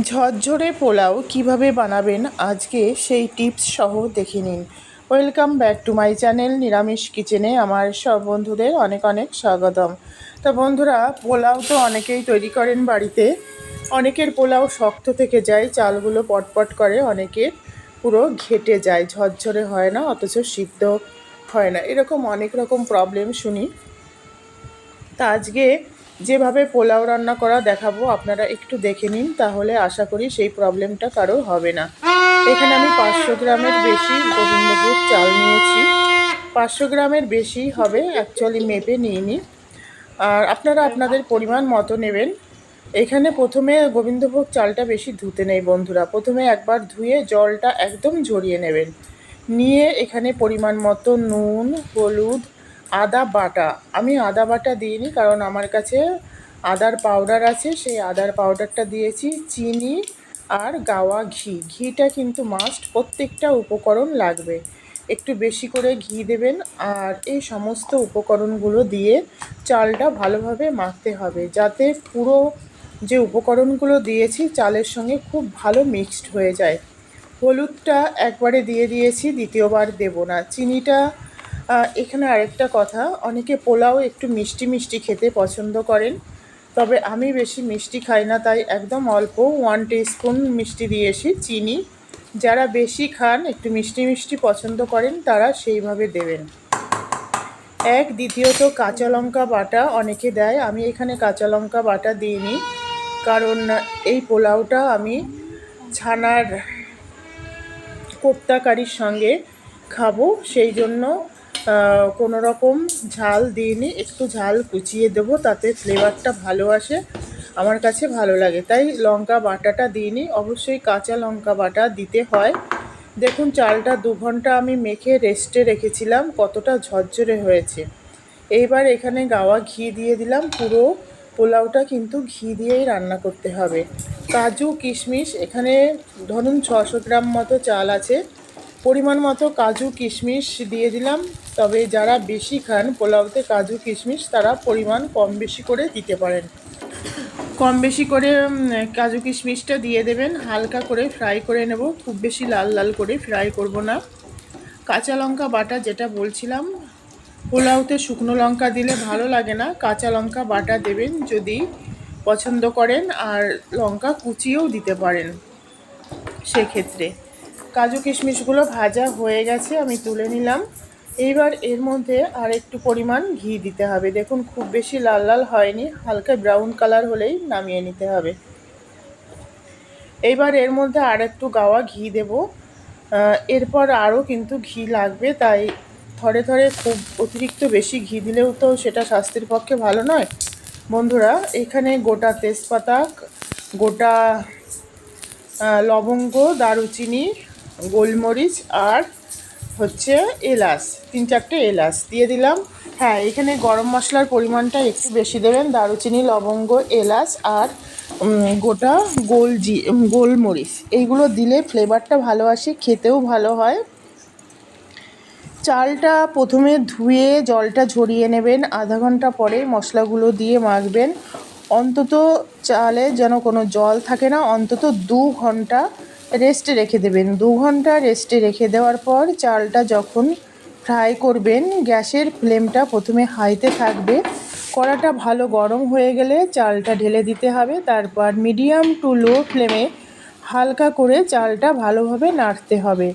ঝরঝরে পোলাও কীভাবে বানাবেন আজকে সেই টিপস সহ দেখে নিন। Welcome back to my channel নিরামিষ কিচেনে আমার সব বন্ধুদের অনেক অনেক স্বাগতম। তো বন্ধুরা, পোলাও তো অনেকেই তৈরি করেন বাড়িতে। অনেকের পোলাও শক্ত থেকে যায়, চালগুলো পটপট করে, অনেকের পুরো ঘেটে যায়। ঝরঝরে হয় না, অথচ সিদ্ধ হয় না। এরকম অনেক রকম প্রবলেম শুনি। তা আজকে যেভাবে পোলাও রান্না করা দেখাবো, আপনারা একটু দেখে নিন, তাহলে আশা করি সেই প্রবলেমটা কারও হবে না। এখানে আমি পাঁচশো গ্রামের বেশি গোবিন্দভোগ চাল নিয়েছি। পাঁচশো গ্রামের বেশি হবে অ্যাকচুয়ালি মেপে নিইনি। আর আপনারা আপনাদের পরিমাণ মতো নেবেন। এখানে প্রথমে গোবিন্দভোগ চালটা বেশি ধুতে নেই বন্ধুরা। প্রথমে একবার ধুয়ে জলটা একদম ঝরিয়ে নেবেন। নিয়ে এখানে পরিমাণ মতো নুন, হলুদ আদা বাটা। আমি আদা বাটা দিইনি কারণ আমার কাছে আদার পাউডার আছে, সেই আদার পাউডারটা দিয়েছি, চিনি আর গাওয়া ঘি। ঘিটা কিন্তু মাস্ট প্রত্যেকটা উপকরণ লাগবে। একটু বেশি করে ঘি দেবেন আর এই সমস্ত উপকরণগুলো দিয়ে চালটা ভালোভাবে মাখতে হবে যাতে পুরো যে উপকরণগুলো দিয়েছি চালের সঙ্গে খুব ভালো মিক্সড হয়ে যায়। হলুদটা একবারে দিয়ে দিয়েছি, দ্বিতীয়বার দেব না। চিনিটা এখানে আরেকটা কথা। অনেকে পোলাও একটু মিষ্টি মিষ্টি খেতে পছন্দ করেন, তবে আমি বেশি মিষ্টি খাই না, তাই একদম অল্প ওয়ান স্পুন মিষ্টি দিয়েছি চিনি। যারা বেশি খান, একটু মিষ্টি মিষ্টি পছন্দ করেন, তারা সেইভাবে দেবেন। এক, দ্বিতীয়ত কাঁচা লঙ্কা বাটা অনেকে দেয়। আমি এখানে কাঁচা লঙ্কা বাটা দিইনি, কারণ এই পোলাওটা আমি ছানার কোপ্তাকারির সঙ্গে খাব, সেই জন্য কোনো রকম ঝাল দিইনি, একটু ঝাল কুচিয়ে দেবো, তাতে ফ্লেভারটা ভালো আসে, আমার কাছে ভালো লাগে। তাই লঙ্কা বাটাটা দিইনি, অবশ্যই কাঁচা লঙ্কা বাটা দিতে হয়। দেখুন, চালটা দু ঘণ্টা আমি মেখে রেস্টে রেখেছিলাম, কতটা ঝরঝরে হয়েছে। এইবার এখানে গাওয়া ঘি দিয়ে দিলাম, পুরো পোলাওটা কিন্তু ঘি দিয়েই রান্না করতে হবে। কাজু, কিশমিশ, এখানে ধরুন ছশো গ্রাম মতো চাল আছে। পরিমাণ মতো কাজু, কিশমিশ দিয়ে দিলাম। তবে যারা বেশি খান পোলাওতে কাজু, কিশমিশ, তারা পরিমাণ কম বেশি করে দিতে পারেন। কম বেশি করে কাজু, কিশমিশটা দিয়ে দেবেন। হালকা করে ফ্রাই করে নেব। খুব বেশি লাল লাল করে ফ্রাই করব না। কাঁচা লঙ্কা বাটা যেটা বলছিলাম, পোলাওতে শুকনো লঙ্কা দিলে ভালো লাগে না। কাঁচা লঙ্কা বাটা দেবেন যদি পছন্দ করেন, আর লঙ্কা কুচিয়েও দিতে পারেন সেক্ষেত্রে। কাজু কিশমিশগুলো ভাজা হয়ে গেছে, আমি তুলে নিলাম। এইবার এর মধ্যে আর একটু পরিমাণ ঘি দিতে হবে। দেখুন, খুব বেশি লাল লাল হয়নি, হালকা ব্রাউন কালার হলেই নামিয়ে নিতে হবে। এইবার এর মধ্যে আর একটু গাওয়া ঘি দেব। এরপর আরও কিন্তু ঘি লাগবে, তাই থরে থরে খুব অতিরিক্ত বেশি ঘি দিলেও তো সেটা স্বাস্থ্যের পক্ষে ভালো নয়। বন্ধুরা, এখানে গোটা তেজপাতা, গোটা লবঙ্গ, দারুচিনি গোলমরিচ আর হচ্ছে এলাচ, তিন চারটে এলাচ দিয়ে দিলাম। হ্যাঁ এখানে গরম মশলার পরিমাণটা একটু বেশি দেবেন। দারুচিনি, লবঙ্গ, এলাচ আর গোটা গোল জি গোলমরিচ। এইগুলো দিলে ফ্লেভারটা ভালো আসে, খেতেও ভালো হয়। চালটা প্রথমে ধুয়ে জলটা ঝরিয়ে নেবেন। আধা ঘণ্টা পরে মশলাগুলো দিয়ে মাখবেন। অন্তত চালে যেন কোনো জল থাকে না, অন্তত দু ঘণ্টা রেস্টে রেখে দেবেন। দু ঘণ্টা রেস্টে রেখে দেওয়ার পর চালটা যখন ফ্রাই করবেন, গ্যাসের ফ্লেমটা প্রথমে হাইতে থাকবে। কড়াটা ভালো গরম হয়ে গেলে চালটা ঢেলে দিতে হবে। তারপর মিডিয়াম টু লো ফ্লেমে হালকা করে চালটা ভালোভাবে নাড়তে হবে।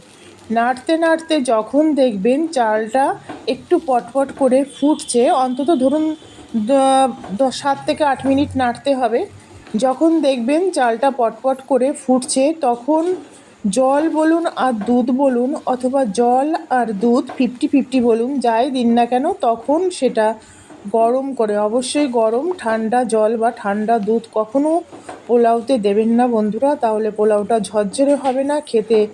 নাড়তে নাড়তে যখন দেখবেন চালটা একটু পটপট করে ফুটছে, অন্তত ধরুন সাত থেকে আট মিনিট নাড়তে হবে। যখন দেখবেন চালটা পটপট করে ফুটছে, তখন জল বলুন আর দুধ বলুন অথবা জল আর দুধ ফিফটি ফিফটি বলুন, যাই দিন না কেন, তখন সেটা গরম করে। অবশ্যই গরম, ঠান্ডা জল বা ঠান্ডা দুধ কখনও পোলাওতে দেবেন না বন্ধুরা, তাহলে পোলাওটা ঝরঝরে হবে না, খেতে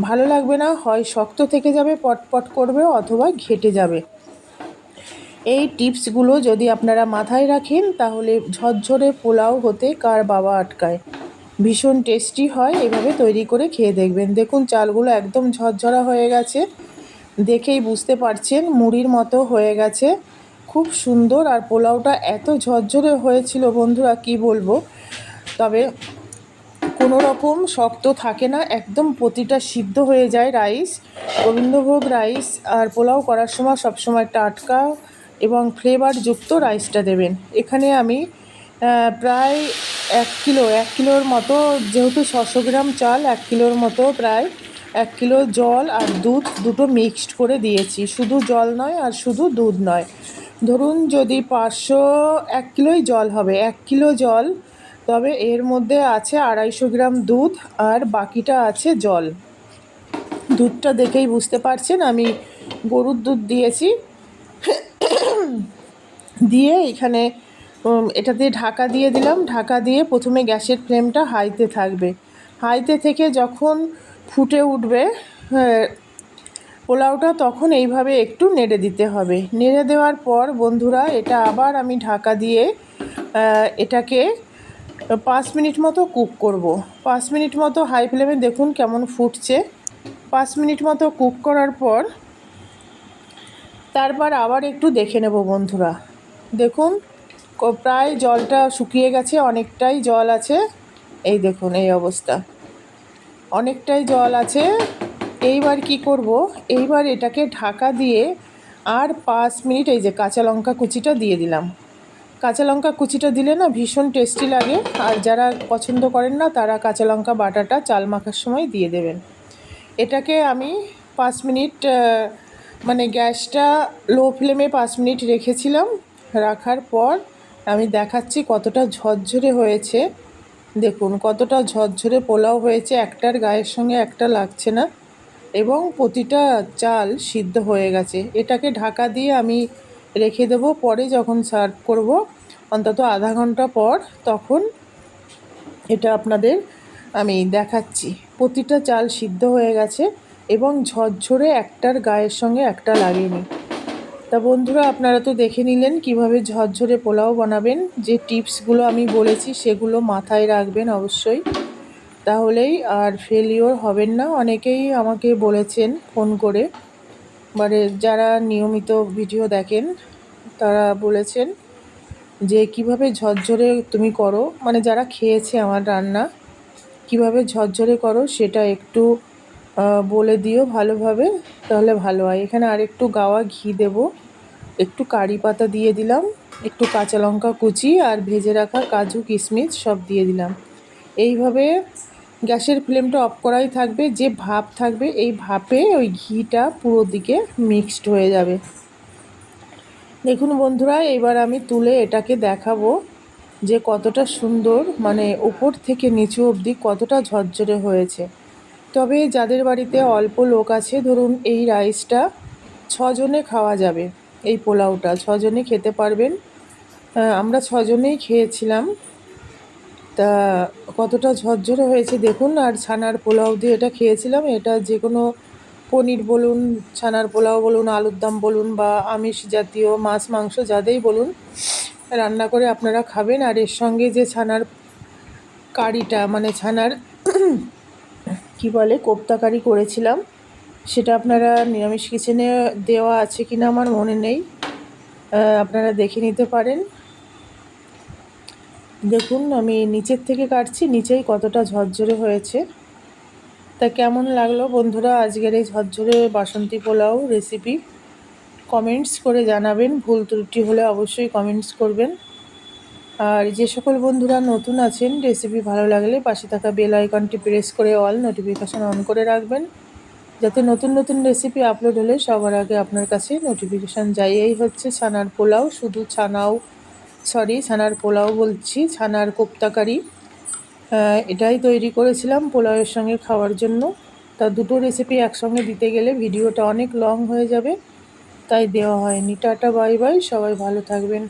ভালো লাগবে না, হয় শক্ত থেকে যাবে, পটপট করবে অথবা ঘেটে যাবে। এই টিপসগুলো যদি আপনারা মাথায় রাখেন, তাহলে ঝরঝরে পোলাও হতে কার বাবা আটকায়। ভীষণ টেস্টি হয় এভাবে তৈরি করে খেয়ে দেখবেন। দেখুন, চালগুলো একদম ঝরঝরা হয়ে গেছে। দেখেই বুঝতে পারছেন, মুড়ির মতো হয়ে গেছে। খুব সুন্দর আর পোলাওটা এত ঝরঝরে হয়েছিল বন্ধুরা, কি বলব? তবে কোনো রকম শক্ত থাকে না, একদম প্রতিটা সিদ্ধ হয়ে যায় রাইস, গোবিন্দভোগ রাইস আর পোলাও করার সময় সবসময় টাটকা এবং ফ্লেভারযুক্ত রাইসটা দেবেন। এখানে আমি প্রায় এক কিলো, এক কিলোর মতো যেহেতু ছশো গ্রাম চাল, এক কিলোর মতো প্রায় এক কিলো জল আর দুধ দুটো মিক্সড করে দিয়েছি। শুধু জল নয় আর শুধু দুধ নয়। ধরুন যদি পাঁচশো, এক কিলোই জল হবে, এক কিলো জল, তবে এর মধ্যে আছে আড়াইশো গ্রাম দুধ আর বাকিটা আছে জল। দুধটা দেখেই বুঝতে পারছেন, আমি গরুর দুধ দিয়েছি। দিয়ে এখানে এটা দিয়ে ঢাকা দিয়ে দিলাম। ঢাকা দিয়ে প্রথমে গ্যাসের ফ্লেমটা হাইতে থাকবে। হাইতে থেকে যখন ফুটে উঠবে হ্যাঁ, পোলাওটা তখন এইভাবে একটু নেড়ে দিতে হবে। নেড়ে দেওয়ার পর বন্ধুরা এটা আবার আমি ঢাকা দিয়ে এটাকে পাঁচ মিনিট মতো কুক করব। পাঁচ মিনিট মতো হাই ফ্লেমে দেখুন কেমন ফুটছে। পাঁচ মিনিট মতো কুক করার পর তারপর আবার একটু দেখে নেব বন্ধুরা। দেখুন প্রায় জলটা শুকিয়ে গেছে, অনেকটাই জল আছে। এই দেখুন, এই অবস্থা। অনেকটাই জল আছে। এইবার কি করব? এইবার এটাকে ঢাকা দিয়ে আর পাঁচ মিনিট, এই যে কাঁচা লঙ্কা কুচিটা দিয়ে দিলাম। কাঁচা লঙ্কা কুচিটা দিলে না ভীষণ টেস্টি লাগে। আর যারা পছন্দ করেন না, তারা কাঁচা লঙ্কা বাটাটা চাল মাখার সময় দিয়ে দেবেন। এটাকে আমি পাঁচ মিনিট মানে গ্যাসটা লো ফ্লেমে পাঁচ মিনিট রেখেছিলাম। রাখার পর আমি দেখাচ্ছি কতটা ঝরঝরে হয়েছে। দেখুন, কতটা ঝরঝরে পোলাও হয়েছে। একটার গায়ের সঙ্গে একটা লাগছে না এবং প্রতিটা চাল সিদ্ধ হয়ে গেছে। এটাকে ঢাকা দিয়ে আমি রেখে দেবো। পরে যখন সার্ভ করব, অন্তত আধা ঘণ্টা পর তখন এটা আপনাদের আমি দেখাচ্ছি। প্রতিটা চাল সিদ্ধ হয়ে গেছে এবং ঝরঝরে একটার গায়ের সঙ্গে একটা লাগেনি তা বন্ধুরা, আপনারা তো দেখে নিলেন কীভাবে ঝরঝরে পোলাও বানাবেন। যে টিপসগুলো আমি বলেছি, সেগুলো মাথায় রাখবেন অবশ্যই। তাহলেই আর ফেলিওর হবেন না। অনেকেই আমাকে বলেছেন ফোন করে। মানে যারা নিয়মিত ভিডিও দেখেন, তারা বলেছেন যে, কীভাবে ঝরঝরে তুমি করো? মানে যারা খেয়েছে আমার রান্না, কীভাবে ঝরঝরে করো সেটা একটু বলে দিও ভালোভাবে, তাহলে ভালো হয়। এখানে আর একটু গাওয়া ঘি দেব। একটু কারি পাতা দিয়ে দিলাম, একটু কাঁচা লঙ্কা কুচি আর ভেজে রাখা কাজু, কিশমিশ সব দিয়ে দিলাম। এইভাবে গ্যাসের ফ্লেমটা অফ করাই থাকবে, যে ভাপ থাকবে এই ভাপে ওই ঘিটা পুরো দিকে মিক্সড হয়ে যাবে। দেখুন বন্ধুরা, এবার আমি তুলে এটাকে দেখাবো যে কতটা সুন্দর মানে উপর থেকে নিচু অবধি কতটা ঝরঝরে হয়েছে। তবে যাদের বাড়িতে অল্প লোক আছে, ধরুন এই রাইসটা ছজনে খাওয়া যাবে, এই পোলাওটা ছজনে খেতে পারবেন। আমরা ছজনেই খেয়েছিলাম। তা কতটা ঝরঝরে হয়েছে দেখুন, আর ছানার পোলাও দিয়ে এটা খেয়েছিলাম। এটা যে কোনো পনির বলুন, ছানার পোলাও বলুন, আলুর দম বলুন, বা আমিষ জাতীয় মাছ, মাংস যাদেই বলুন, রান্না করে আপনারা খাবেন। আর এর সঙ্গে যে ছানার কারিটা মানে ছানার কি বলে, কোপ্তাকারি করেছিলাম। সেটা আপনারা নিরামিষ কিচেনে দেওয়া আছে কিনা আমার মনে নেই। আপনারা দেখে নিতে পারেন। দেখুন, আমি নিচের থেকে কাটছি, নিচেই কতটা ঝরঝরে হয়েছে। তা কেমন লাগল বন্ধুরা আজকের এই ঝরঝরে বাসন্তী পোলাও রেসিপি কমেন্টস করে জানাবেন। ভুল ত্রুটি হলে অবশ্যই কমেন্টস করবেন। আর যে সকল বন্ধুরা নতুন আছেন রেসিপি ভালো লাগলে পাশে থাকা বেল আইকনটি প্রেস করে অল নোটিফিকেশান অন করে রাখবেন। যাতে নতুন নতুন রেসিপি আপলোড হলে সবার আগে আপনার কাছে নোটিফিকেশান যায়। এই হচ্ছে ছানার পোলাও, শুধু ছানাও সরি ছানার পোলাও বলছি, ছানার কোপ্তাকারি এটাই তৈরি করেছিলাম পোলাওয়ের সঙ্গে খাওয়ার জন্য। তা দুটো রেসিপি একসঙ্গে দিতে গেলে ভিডিওটা অনেক লং হয়ে যাবে, তাই দেওয়া হয়নি। টাটা বাই বাই সবাই ভালো থাকবেন।